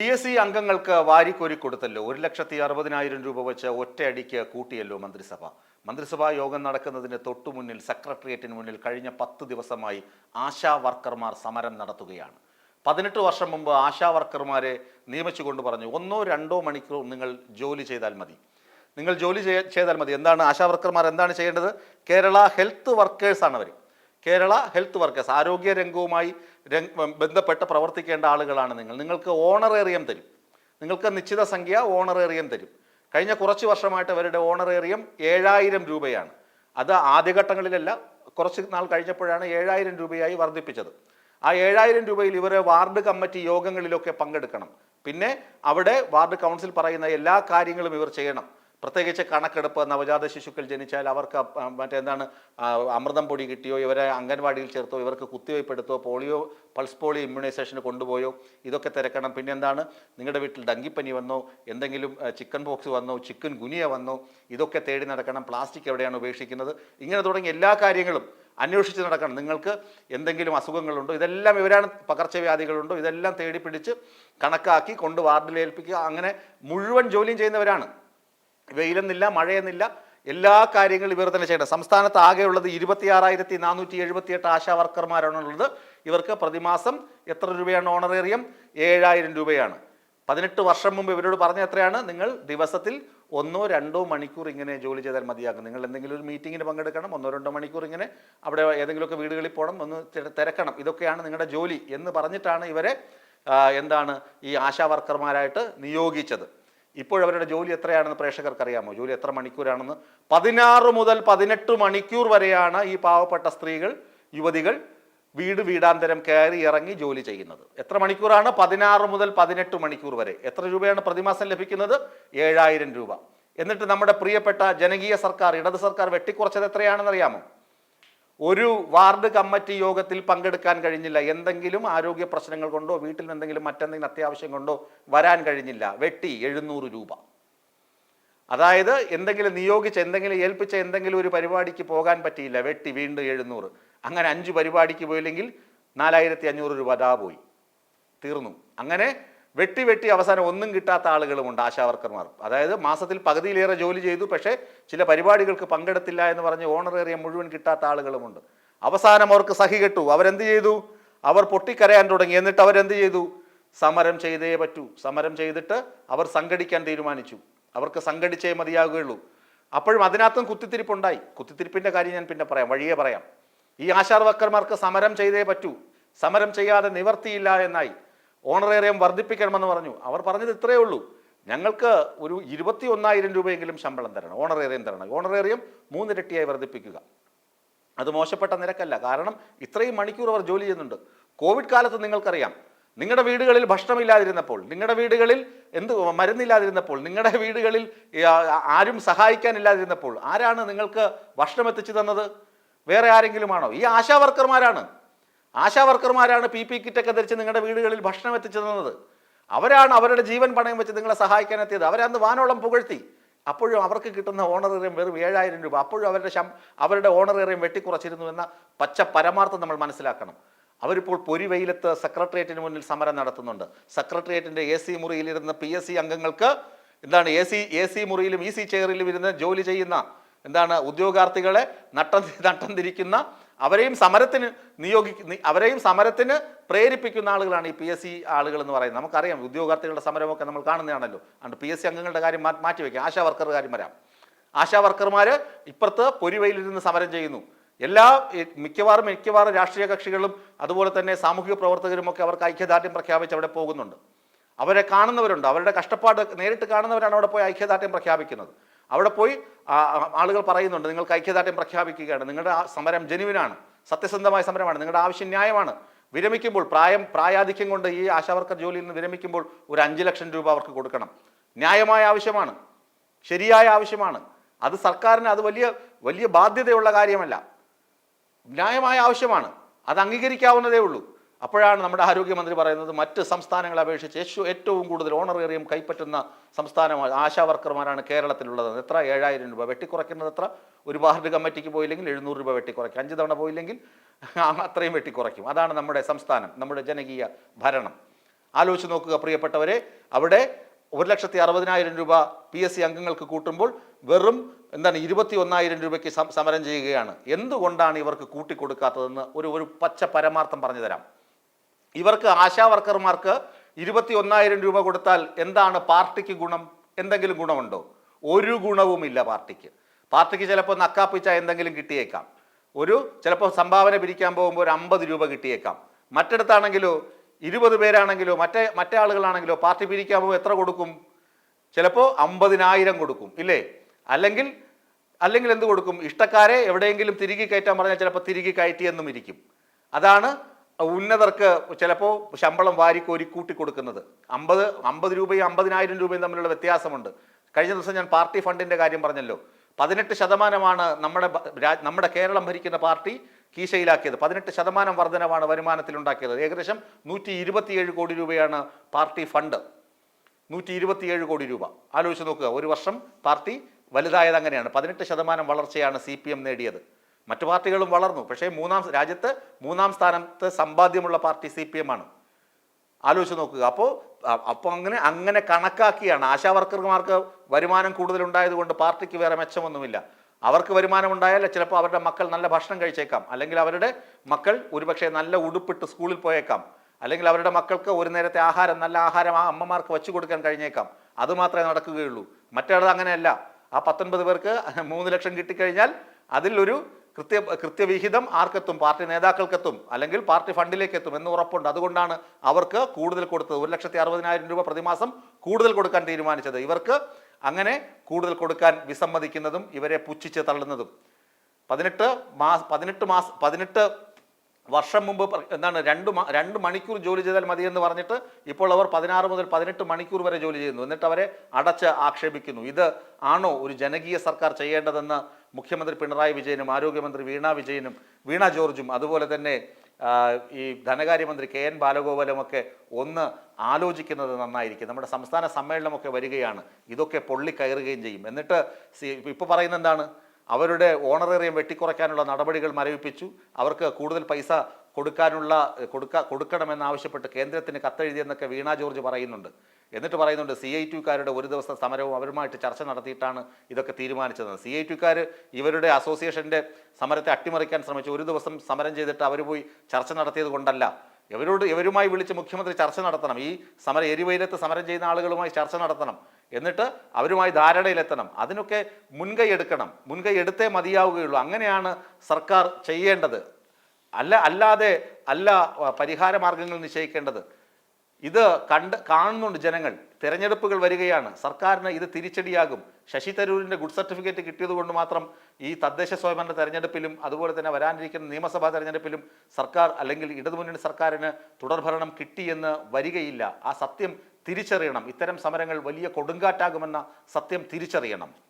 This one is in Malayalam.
പി എസ് സി അംഗങ്ങൾക്ക് വാരിക്കോരി കൊടുത്തല്ലോ. ഒരു ലക്ഷത്തി അറുപതിനായിരം രൂപ വെച്ച് ഒറ്റയടിക്ക് കൂട്ടിയല്ലോ മന്ത്രിസഭ. മന്ത്രിസഭാ യോഗം നടക്കുന്നതിന് തൊട്ടു മുന്നിൽ സെക്രട്ടേറിയറ്റിന് മുന്നിൽ കഴിഞ്ഞ പത്ത് ദിവസമായി ആശാ വർക്കർമാർ സമരം നടത്തുകയാണ്. പതിനെട്ട് വർഷം മുമ്പ് ആശാ വർക്കർമാരെ നിയമിച്ചുകൊണ്ട് പറഞ്ഞു ഒന്നോ രണ്ടോ മണിക്കൂർ നിങ്ങൾ ജോലി ചെയ്താൽ മതി. നിങ്ങൾ ജോലി ചെയ്താൽ മതി. എന്താണ് ആശാ വർക്കർമാർ എന്താണ് ചെയ്യേണ്ടത്? കേരള ഹെൽത്ത് വർക്കേഴ്സാണ് അവർ കേരള ഹെൽത്ത് വർക്കേഴ്സ് ആരോഗ്യ രംഗവുമായി രംഗ് ബന്ധപ്പെട്ട് പ്രവർത്തിക്കേണ്ട ആളുകളാണ് നിങ്ങൾ. നിങ്ങൾക്ക് ഓണറേറിയം തരും. നിങ്ങൾക്ക് നിശ്ചിത സംഖ്യ ഓണറേറിയം തരും. കഴിഞ്ഞ കുറച്ച് വർഷമായിട്ട് അവരുടെ ഓണറേറിയം ഏഴായിരം രൂപയാണ്. അത് ആദ്യഘട്ടങ്ങളിലല്ല കുറച്ച് നാൾ കഴിഞ്ഞപ്പോഴാണ് ഏഴായിരം രൂപയായി വർദ്ധിപ്പിച്ചത്. ആ ഏഴായിരം രൂപയിൽ ഇവർ വാർഡ് കമ്മിറ്റി യോഗങ്ങളിലൊക്കെ പങ്കെടുക്കണം. പിന്നെ അവിടെ വാർഡ് കൗൺസിൽ പറയുന്ന എല്ലാ കാര്യങ്ങളും ഇവർ ചെയ്യണം. പ്രത്യേകിച്ച് കണക്കെടുപ്പ് നവജാത ശിശുക്കൾ ജനിച്ചാൽ അവർക്ക് മറ്റേന്താണ് അമൃതം പൊടി കിട്ടിയോ ഇവരെ അംഗൻവാടിയിൽ ചേർത്തോ ഇവർക്ക് കുത്തിവയ്പ് എടുത്തോ പോളിയോ പൾസ് പോളിയോ ഇമ്മ്യൂണൈസേഷന് കൊണ്ടുപോയോ ഇതൊക്കെ തിരക്കണം. പിന്നെ എന്താണ് നിങ്ങളുടെ വീട്ടിൽ ഡങ്കിപ്പനി വന്നോ എന്തെങ്കിലും ചിക്കൻ പോക്സ് വന്നോ ചിക്കൻ ഗുനിയ വന്നോ ഇതൊക്കെ തേടി നടക്കണം. പ്ലാസ്റ്റിക് എവിടെയാണ് ഉപേക്ഷിക്കുന്നത്? ഇങ്ങനെ തുടങ്ങിയ എല്ലാ കാര്യങ്ങളും അന്വേഷിച്ച് നടക്കണം. നിങ്ങൾക്ക് എന്തെങ്കിലും അസുഖങ്ങളുണ്ടോ? ഇതെല്ലാം ഇവരാണ് പകർച്ചവ്യാധികളുണ്ടോ? ഇതെല്ലാം തേടി പിടിച്ച് കണക്കാക്കി കൊണ്ട് വാർഡിൽ ഏൽപ്പിക്കുക. അങ്ങനെ മുഴുവൻ ജോലിയും ചെയ്യുന്നവരാണ്. വെയിലെന്നില്ല മഴയെന്നില്ല എല്ലാ കാര്യങ്ങളും ഇവർ തന്നെ ചെയ്യേണ്ടത്. സംസ്ഥാനത്ത് ആകെയുള്ളത് ഇരുപത്തിയാറായിരത്തി നാനൂറ്റി എഴുപത്തിയെട്ട് ആശാ വർക്കർമാരാണുള്ളത്. ഇവർക്ക് പ്രതിമാസം എത്ര രൂപയാണ് ഓണറേറിയം ഏഴായിരം രൂപയാണ്. പതിനെട്ട് വർഷം മുമ്പ് ഇവരോട് പറഞ്ഞ എത്രയാണ്? നിങ്ങൾ ദിവസത്തിൽ ഒന്നോ രണ്ടോ മണിക്കൂർ ഇങ്ങനെ ജോലി ചെയ്താൽ മതിയാകും. നിങ്ങൾ എന്തെങ്കിലും ഒരു മീറ്റിങ്ങിന് പങ്കെടുക്കണം ഒന്നോ രണ്ടോ മണിക്കൂർ ഇങ്ങനെ അവിടെ ഏതെങ്കിലുമൊക്കെ വീടുകളിൽ പോകണം ഒന്ന് തിര- തിരക്കണം. ഇതൊക്കെയാണ് നിങ്ങളുടെ ജോലി എന്ന് പറഞ്ഞിട്ടാണ് ഇവരെ എന്താണ് ഈ ആശാ വർക്കർമാരായിട്ട് നിയോഗിച്ചത്. ഇപ്പോഴവരുടെ ജോലി എത്രയാണെന്ന് പ്രേക്ഷകർക്ക് അറിയാമോ ജോലി എത്ര മണിക്കൂറാണെന്ന്? പതിനാറ് മുതൽ പതിനെട്ട് മണിക്കൂർ വരെയാണ് ഈ പാവപ്പെട്ട സ്ത്രീകൾ യുവതികൾ വീട് വീടാന്തരം കയറി ഇറങ്ങി ജോലി ചെയ്യുന്നത്. എത്ര മണിക്കൂറാണ്? പതിനാറ് മുതൽ പതിനെട്ട് മണിക്കൂർ വരെ. എത്ര രൂപയാണ് പ്രതിമാസം ലഭിക്കുന്നത്? ഏഴായിരം രൂപ. എന്നിട്ട് നമ്മുടെ പ്രിയപ്പെട്ട ജനകീയ സർക്കാർ ഇടത് സർക്കാർ വെട്ടിക്കുറച്ചത് എത്രയാണെന്ന് അറിയാമോ ഒരു വാർഡ് കമ്മിറ്റി യോഗത്തിൽ പങ്കെടുക്കാൻ കഴിഞ്ഞില്ല. എന്തെങ്കിലും ആരോഗ്യ പ്രശ്നങ്ങൾ കൊണ്ടോ വീട്ടിൽ എന്തെങ്കിലും മറ്റെന്തെങ്കിലും അത്യാവശ്യം കൊണ്ടോ വരാൻ കഴിഞ്ഞില്ല. വെട്ടി എഴുന്നൂറ് രൂപ. അതായത് എന്തെങ്കിലും നിയോഗിച്ച് എന്തെങ്കിലും ഏൽപ്പിച്ച എന്തെങ്കിലും ഒരു പരിപാടിക്ക് പോകാൻ പറ്റിയില്ല. വെട്ടി വീണ്ടും എഴുന്നൂറ്. അങ്ങനെ അഞ്ച് പരിപാടിക്ക് പോയില്ലെങ്കിൽ നാലായിരത്തി അഞ്ഞൂറ് രൂപ ദാ പോയി. തീർന്നു. അങ്ങനെ വെട്ടി വെട്ടി അവസാനം ഒന്നും കിട്ടാത്ത ആളുകളുമുണ്ട് ആശാവർക്കർമാർ. അതായത് മാസത്തിൽ പകുതിയിലേറെ ജോലി ചെയ്തു പക്ഷേ ചില പരിപാടികൾക്ക് പങ്കെടുത്തില്ല എന്ന് പറഞ്ഞ് ഓണറേറിയം മുഴുവൻ കിട്ടാത്ത ആളുകളുമുണ്ട് അവസാനം അവർക്ക് സഹി കെട്ടു. അവരെന്ത് ചെയ്തു? അവർ പൊട്ടിക്കരയാൻ തുടങ്ങി. എന്നിട്ട് അവരെന്ത് ചെയ്തു? സമരം ചെയ്തേ പറ്റൂ. സമരം ചെയ്തിട്ട് അവർ സംഘടിക്കാൻ തീരുമാനിച്ചു. അവർക്ക് സംഘടിച്ചേ മതിയാകുകയുള്ളൂ. അപ്പോഴും അതിനകത്തും കുത്തിത്തിരിപ്പുണ്ടായി. കുത്തിത്തിരിപ്പിന്റെ കാര്യം ഞാൻ പിന്നെ പറയാം വഴിയേ പറയാം. ഈ ആശാർ വർക്കർമാർക്ക് സമരം ചെയ്തേ പറ്റൂ. സമരം ചെയ്യാതെ നിവർത്തിയില്ല എന്നായി. ഓണറേറിയം വർദ്ധിപ്പിക്കണമെന്ന് പറഞ്ഞു. അവർ പറഞ്ഞത് ഇത്രയേ ഉള്ളൂ. ഞങ്ങൾക്ക് ഒരു ഇരുപത്തി ഒന്നായിരം രൂപയെങ്കിലും ശമ്പളം തരണം. ഓണറേറിയം തരണം. ഓണറേറിയം മൂന്നിരട്ടിയായി വർദ്ധിപ്പിക്കുക. അത് മോശപ്പെട്ട നിരക്കല്ല. കാരണം ഇത്രയും മണിക്കൂർ അവർ ജോലി ചെയ്യുന്നുണ്ട്. കോവിഡ് കാലത്ത് നിങ്ങൾക്കറിയാം. നിങ്ങളുടെ വീടുകളിൽ ഭക്ഷണമില്ലാതിരുന്നപ്പോൾ നിങ്ങളുടെ വീടുകളിൽ എന്ത് മരുന്നില്ലാതിരുന്നപ്പോൾ നിങ്ങളുടെ വീടുകളിൽ ആരും സഹായിക്കാനില്ലാതിരുന്നപ്പോൾ ആരാണ് നിങ്ങൾക്ക് ഭക്ഷണം എത്തിച്ചു തന്നത്? വേറെ ആരെങ്കിലുമാണോ? ഈ ആശാ വർക്കർമാരാണ്. ആശാ വർക്കർമാരാണ് പി പി കിറ്റൊക്കെ ധരിച്ച് നിങ്ങളുടെ വീടുകളിൽ ഭക്ഷണം എത്തിച്ചു തന്നത്. അവരാണ് അവരുടെ ജീവൻ പണയം വെച്ച് നിങ്ങളെ സഹായിക്കാൻ എത്തിയത്. അവരന്ന് വാനോളം പുകഴ്ത്തി. അപ്പോഴും അവർക്ക് കിട്ടുന്ന ഓണറേറിയം വെറും ഏഴായിരം രൂപ. അപ്പോഴും അവരുടെ ശം അവരുടെ ഓണറേറിയം വെട്ടിക്കുറച്ചിരുന്നു എന്ന പച്ച പരമാർത്ഥം നമ്മൾ മനസ്സിലാക്കണം. അവരിപ്പോൾ പൊരി വെയിലത്ത് സെക്രട്ടേറിയറ്റിന് മുന്നിൽ സമരം നടത്തുന്നുണ്ട്. സെക്രട്ടേറിയറ്റിന്റെ എ സി മുറിയിലിരുന്ന പി എസ് സി അംഗങ്ങൾക്ക് എന്താണ് എ സി എ സി മുറിയിലും ഇ സി ചെയറിലും ഇരുന്ന് ജോലി ചെയ്യുന്ന എന്താണ് ഉദ്യോഗാർത്ഥികളെ നട്ടം നട്ടം തിരിക്കുന്ന അവരെയും സമരത്തിന് നിയോഗി അവരെയും സമരത്തിന് പ്രേരിപ്പിക്കുന്ന ആളുകളാണ് ഈ പി എസ് സി ആളുകൾ എന്ന് പറയുന്നത്. നമുക്കറിയാം ഉദ്യോഗാർത്ഥികളുടെ സമരമൊക്കെ നമ്മൾ കാണുന്നതാണല്ലോ. അതുകൊണ്ട് പി എസ് സി അംഗങ്ങളുടെ കാര്യം മാറ്റി വയ്ക്കാം ആശാ വർക്കർ കാര്യം വരാം. ആശാ വർക്കർമാർ ഇപ്പുറത്ത് പൊരുവയിലിരുന്ന് സമരം ചെയ്യുന്നു. എല്ലാ മിക്കവാറും മിക്കവാറും രാഷ്ട്രീയ കക്ഷികളും അതുപോലെ തന്നെ സാമൂഹിക പ്രവർത്തകരുമൊക്കെ അവർക്ക് ഐക്യദാർഢ്യം പ്രഖ്യാപിച്ച് അവിടെ പോകുന്നുണ്ട്. അവരെ കാണുന്നവരുണ്ട്. അവരുടെ കഷ്ടപ്പാട് നേരിട്ട് കാണുന്നവരാണ് അവിടെ പോയി ഐക്യദാർഢ്യം പ്രഖ്യാപിക്കുന്നത്. അവിടെ പോയി ആളുകൾ പറയുന്നുണ്ട് നിങ്ങൾക്ക് ഐക്യദാർഢ്യം പ്രഖ്യാപിക്കുകയാണ്. നിങ്ങളുടെ സമരം ജനുവിനാണ് സത്യസന്ധമായ സമരമാണ് നിങ്ങളുടെ ആവശ്യം ന്യായമാണ്. വിരമിക്കുമ്പോൾ പ്രായം പ്രായാധിക്യം കൊണ്ട് ഈ ആശാവർക്കർ ജോലിയിൽ നിന്ന് വിരമിക്കുമ്പോൾ ഒരു അഞ്ച് ലക്ഷം രൂപ അവർക്ക് കൊടുക്കണം. ന്യായമായ ആവശ്യമാണ് ശരിയായ ആവശ്യമാണ്. അത് സർക്കാരിന് അത് വലിയ വലിയ ബാധ്യതയുള്ള കാര്യമല്ല. ന്യായമായ ആവശ്യമാണ് അത് അംഗീകരിക്കാവുന്നതേ ഉള്ളൂ. അപ്പോഴാണ് നമ്മുടെ ആരോഗ്യമന്ത്രി പറയുന്നത് മറ്റ് സംസ്ഥാനങ്ങളെ അപേക്ഷിച്ച് യേശു ഏറ്റവും കൂടുതൽ ഓണറേറിയം കൈപ്പറ്റുന്ന സംസ്ഥാനമാണ് ആശാ വർക്കർമാരാണ് കേരളത്തിലുള്ളത്. എത്ര? ഏഴായിരം രൂപ. വെട്ടിക്കുറയ്ക്കുന്നത് എത്ര? ഒരു വാർഡ് കമ്മിറ്റിക്ക് പോയില്ലെങ്കിൽ എഴുന്നൂറ് രൂപ വെട്ടിക്കുറയ്ക്കും. അഞ്ച് തവണ പോയില്ലെങ്കിൽ അത്രയും വെട്ടിക്കുറയ്ക്കും. അതാണ് നമ്മുടെ സംസ്ഥാനം നമ്മുടെ ജനകീയ ഭരണം. ആലോചിച്ച് നോക്കുക പ്രിയപ്പെട്ടവരെ. അവിടെ ഒരു ലക്ഷത്തി അറുപതിനായിരം രൂപ പി എസ് സി അംഗങ്ങൾക്ക് കൂട്ടുമ്പോൾ വെറും എന്താണ് ഇരുപത്തി ഒന്നായിരം രൂപയ്ക്ക് സമരം ചെയ്യുകയാണ്. എന്തുകൊണ്ടാണ് ഇവർക്ക് കൂട്ടിക്കൊടുക്കാത്തതെന്ന് ഒരു ഒരു പച്ച പരമാർത്ഥം പറഞ്ഞു തരാം. ഇവർക്ക് ആശാ വർക്കർമാർക്ക് ഇരുപത്തി ഒന്നായിരം രൂപ കൊടുത്താൽ എന്താണ് പാർട്ടിക്ക് ഗുണം? എന്തെങ്കിലും ഗുണമുണ്ടോ? ഒരു ഗുണവുമില്ല പാർട്ടിക്ക്. പാർട്ടിക്ക് ചിലപ്പോൾ നക്കാപ്പിച്ച എന്തെങ്കിലും കിട്ടിയേക്കാം. ഒരു ചിലപ്പോൾ സംഭാവന പിരിക്കാൻ പോകുമ്പോൾ ഒരു അമ്പത് രൂപ കിട്ടിയേക്കാം. മറ്റിടത്താണെങ്കിലോ ഇരുപത് പേരാണെങ്കിലോ മറ്റേ മറ്റേ ആളുകളാണെങ്കിലോ പാർട്ടി പിരിക്കാൻ പോകുമ്പോൾ എത്ര കൊടുക്കും? ചിലപ്പോൾ അമ്പതിനായിരം കൊടുക്കും ഇല്ലേ? അല്ലെങ്കിൽ അല്ലെങ്കിൽ എന്ത് കൊടുക്കും? ഇഷ്ടക്കാരെ എവിടെയെങ്കിലും തിരികെ കയറ്റാൻ പറഞ്ഞാൽ ചിലപ്പോൾ തിരികെ കയറ്റിയെന്നും ഇരിക്കും. അതാണ് ഉന്നതർക്ക് ചിലപ്പോൾ ശമ്പളം വാരിക്കോരി കൂട്ടി കൊടുക്കുന്നത്. അമ്പത് അമ്പത് രൂപയും അമ്പതിനായിരം രൂപയും തമ്മിലുള്ള വ്യത്യാസമുണ്ട്. കഴിഞ്ഞ ദിവസം ഞാൻ പാർട്ടി ഫണ്ടിന്റെ കാര്യം പറഞ്ഞല്ലോ. പതിനെട്ട് ശതമാനമാണ് നമ്മുടെ നമ്മുടെ കേരളം ഭരിക്കുന്ന പാർട്ടി കീശയിലാക്കിയത്. പതിനെട്ട് ശതമാനം വർധനമാണ് വരുമാനത്തിലുണ്ടാക്കിയത് ഏകദേശം നൂറ്റി ഇരുപത്തിയേഴ് കോടി രൂപയാണ് പാർട്ടി ഫണ്ട്. നൂറ്റി ഇരുപത്തിയേഴ് കോടി രൂപ. ആലോചിച്ച് നോക്കുക. ഒരു വർഷം പാർട്ടി വലുതായത് അങ്ങനെയാണ്. പതിനെട്ട് ശതമാനം വളർച്ചയാണ് സി പി എം നേടിയത്. മറ്റു പാർട്ടികളും വളർന്നു. പക്ഷേ മൂന്നാം രാജ്യത്ത് മൂന്നാം സ്ഥാനത്ത് സമ്പാദ്യമുള്ള പാർട്ടി സി പി എം ആണ് ആലോചിച്ച് നോക്കുക. അപ്പോൾ അപ്പോൾ അങ്ങനെ അങ്ങനെ കണക്കാക്കിയാണ് ആശാ വർക്കർമാർക്ക് വരുമാനം കൂടുതലുണ്ടായതുകൊണ്ട് പാർട്ടിക്ക് വേറെ മെച്ചമൊന്നുമില്ല. അവർക്ക് വരുമാനം ഉണ്ടായാൽ ചിലപ്പോൾ അവരുടെ മക്കൾ നല്ല ഭക്ഷണം കഴിച്ചേക്കാം. അല്ലെങ്കിൽ അവരുടെ മക്കൾ ഒരുപക്ഷെ നല്ല ഉടുപ്പിട്ട് സ്കൂളിൽ പോയേക്കാം. അല്ലെങ്കിൽ അവരുടെ മക്കൾക്ക് ഒരു നേരത്തെ ആഹാരം നല്ല ആഹാരം ആ അമ്മമാർക്ക് വെച്ചു കൊടുക്കാൻ കഴിഞ്ഞേക്കാം. അത് മാത്രമേ നടക്കുകയുള്ളൂ. മറ്റേടത് അങ്ങനെയല്ല. ആ പത്തൊൻപത് പേർക്ക് മൂന്ന് ലക്ഷം കിട്ടിക്കഴിഞ്ഞാൽ അതിലൊരു കൃത്യ കൃത്യവിഹിതം ആർക്കെത്തും? പാർട്ടി നേതാക്കൾക്കെത്തും. അല്ലെങ്കിൽ പാർട്ടി ഫണ്ടിലേക്ക് എത്തും എന്ന് ഉറപ്പുണ്ട്. അതുകൊണ്ടാണ് അവർക്ക് കൂടുതൽ കൊടുത്തത്. ഒരു ലക്ഷത്തി അറുപതിനായിരം രൂപ പ്രതിമാസം കൂടുതൽ കൊടുക്കാൻ തീരുമാനിച്ചത്. ഇവർക്ക് അങ്ങനെ കൂടുതൽ കൊടുക്കാൻ വിസമ്മതിക്കുന്നതും ഇവരെ പുച്ഛിച്ച് തള്ളുന്നതും. പതിനെട്ട് മാസ് പതിനെട്ട് മാസ് പതിനെട്ട് വർഷം മുമ്പ് എന്താണ് രണ്ട് രണ്ട് മണിക്കൂർ ജോലി ചെയ്താൽ മതി എന്ന് പറഞ്ഞിട്ട് ഇപ്പോൾ അവർ പതിനാറ് മുതൽ പതിനെട്ട് മണിക്കൂർ വരെ ജോലി ചെയ്യുന്നു. എന്നിട്ട് അവരെ അടച്ച് ആക്ഷേപിക്കുന്നു. ഇത് ആണോ ഒരു ജനകീയ സർക്കാർ ചെയ്യേണ്ടതെന്ന് മുഖ്യമന്ത്രി പിണറായി വിജയനും ആരോഗ്യമന്ത്രി വീണ വിജയനും വീണ ജോർജും അതുപോലെ തന്നെ ഈ ധനകാര്യമന്ത്രി കെ എൻ ബാലഗോപാലുമൊക്കെ ഒന്ന് ആലോചിക്കുന്നത് നന്നായിരിക്കും. നമ്മുടെ സംസ്ഥാന സമ്മേളനമൊക്കെ വരികയാണ്. ഇതൊക്കെ പൊള്ളി കയറുകയും ചെയ്യും. എന്നിട്ട് ഇപ്പോൾ പറയുന്ന എന്താണ്? അവരുടെ ഓണറേറിയം വെട്ടിക്കുറയ്ക്കാനുള്ള നടപടികൾ മരവിപ്പിച്ചു. അവർക്ക് കൂടുതൽ പൈസ കൊടുക്കാനുള്ള കൊടുക്ക കൊടുക്കണമെന്നാവശ്യപ്പെട്ട് കേന്ദ്രത്തിന് കത്തെഴുതിയെന്നൊക്കെ വീണ ജോർജ് പറയുന്നുണ്ട്. എന്നിട്ട് പറയുന്നുണ്ട് സി ഐ ടിക്കാരുടെ ഒരു ദിവസത്തെ സമരവും അവരുമായിട്ട് ചർച്ച നടത്തിയിട്ടാണ് ഇതൊക്കെ തീരുമാനിച്ചത്. സി ഐ ടിക്കാർ ഇവരുടെ അസോസിയേഷന്റെ സമരത്തെ അട്ടിമറിക്കാൻ ശ്രമിച്ചു. ഒരു ദിവസം സമരം ചെയ്തിട്ട് അവർ പോയി ചർച്ച നടത്തിയത് കൊണ്ടല്ല. ഇവരോട് ഇവരുമായി വിളിച്ച് മുഖ്യമന്ത്രി ചർച്ച നടത്തണം. ഈ സമര എരിവയിലത്ത് സമരം ചെയ്യുന്ന ആളുകളുമായി ചർച്ച നടത്തണം. എന്നിട്ട് അവരുമായി ധാരണയിലെത്തണം. അതിനൊക്കെ മുൻകൈ എടുക്കണം. മുൻകൈ എടുത്തേ മതിയാവുകയുള്ളൂ. അങ്ങനെയാണ് സർക്കാർ ചെയ്യേണ്ടത്. അല്ല അല്ലാതെ അല്ല പരിഹാര മാർഗങ്ങൾ നിശ്ചയിക്കേണ്ടത്. ഇത് കണ്ട് കാണുന്നുണ്ട് ജനങ്ങൾ. തിരഞ്ഞെടുപ്പുകൾ വരികയാണ്. സർക്കാരിന് ഇത് തിരിച്ചടിയാകും. ശശി തരൂരിന്റെ ഗുഡ് സർട്ടിഫിക്കറ്റ് കിട്ടിയതുകൊണ്ട് മാത്രം ഈ തദ്ദേശ സ്വയംഭരണ തെരഞ്ഞെടുപ്പിലും അതുപോലെ തന്നെ വരാനിരിക്കുന്ന നിയമസഭാ തെരഞ്ഞെടുപ്പിലും സർക്കാർ അല്ലെങ്കിൽ ഇടതുമുന്നണി സർക്കാരിന് തുടർഭരണം കിട്ടിയെന്ന് വരികയില്ല. ആ സത്യം തിരിച്ചറിയണം. ഇത്തരം സമരങ്ങൾ വലിയ കൊടുങ്കാറ്റാകുമെന്ന സത്യം തിരിച്ചറിയണം.